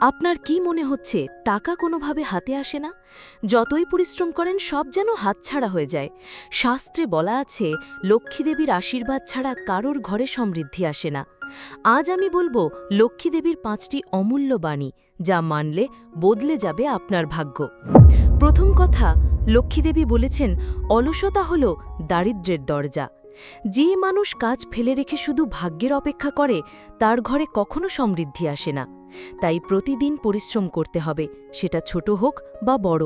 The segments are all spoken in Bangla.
আপনার কি মনে হচ্ছে, টাকা কোনোভাবে হাতে আসে না? যতই পরিশ্রম করেন, সব যেন হাতছাড়া হয়ে যায়। শাস্ত্রে বলা আছে, লক্ষ্মীদেবীর আশীর্বাদ ছাড়া কারোর ঘরে সমৃদ্ধি আসে না। আজ আমি বলব, লক্ষ্মীদেবীর পাঁচটি অমূল্য বাণী, যা মানলে বদলে যাবে আপনার ভাগ্য। প্রথম কথা, লক্ষ্মীদেবী বলেছেন, অলসতা হল দারিদ্র্যের দরজা। যে মানুষ কাজ ফেলে রেখে শুধু ভাগ্যের অপেক্ষা করে, তার ঘরে কখনো সমৃদ্ধি আসে না। তাই প্রতিদিন পরিশ্রম করতে হবে, সেটা ছোট হোক বা বড়।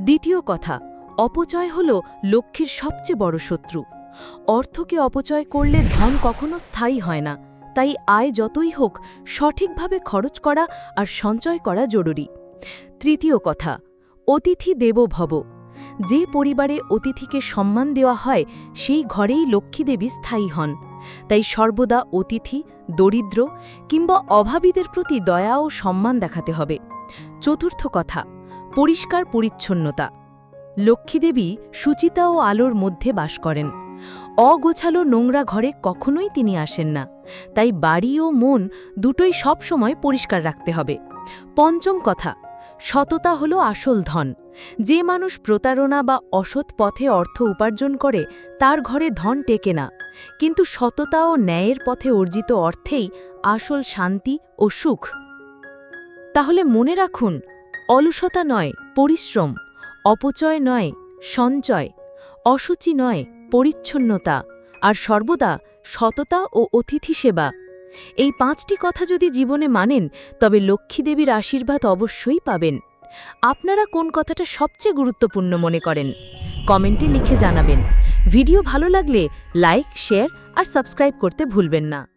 দ্বিতীয় কথা, অপচয় হল লক্ষ্মীর সবচেয়ে বড় শত্রু। অর্থকে অপচয় করলে ধন কখনো স্থায়ী হয় না, তাই আয় যতই হোক, সঠিকভাবে খরচ করা আর সঞ্চয় করা জরুরি। তৃতীয় কথা, অতিথি দেব ভব। যে পরিবারে অতিথিকে সম্মান দেওয়া হয়, সেই ঘরেই লক্ষ্মীদেবী স্থায়ী হন। তাই সর্বদা অতিথি, দরিদ্র কিংবা অভাবীদের প্রতি দয়া ও সম্মান দেখাতে হবে। চতুর্থ কথা, পরিষ্কার পরিচ্ছন্নতা। লক্ষ্মীদেবী সুচিতা ও আলোর মধ্যে বাস করেন। অগোছালো নোংরা ঘরে কখনোই তিনি আসেন না। তাই বাড়ি ও মন দুটোই সবসময় পরিষ্কার রাখতে হবে। পঞ্চম কথা সততা হল আসল ধন। যে মানুষ প্রতারণা বা অসৎ পথে অর্থ উপার্জন করে, তার ঘরে ধন টেকে না। কিন্তু সততা ও ন্যায়ের পথে অর্জিত অর্থেই আসল শান্তি ও সুখ। তাহলে মনে রাখুন, অলসতা নয়, পরিশ্রম, অপচয় নয়, সঞ্চয়, অসুচি নয়, পরিচ্ছন্নতা। আর সর্বদা সততা ও অতিথি সেবা। এই পাঁচটি কথা যদি জীবনে মানেন, তবে লক্ষ্মীদেবীর আশীর্বাদ অবশ্যই পাবেন। আপনারা কোন কথাটা সবচেয়ে গুরুত্বপূর্ণ মনে করেন? কমেন্টে লিখে জানাবেন। ভিডিও ভালো লাগলে লাইক, শেয়ার আর সাবস্ক্রাইব করতে ভুলবেন না।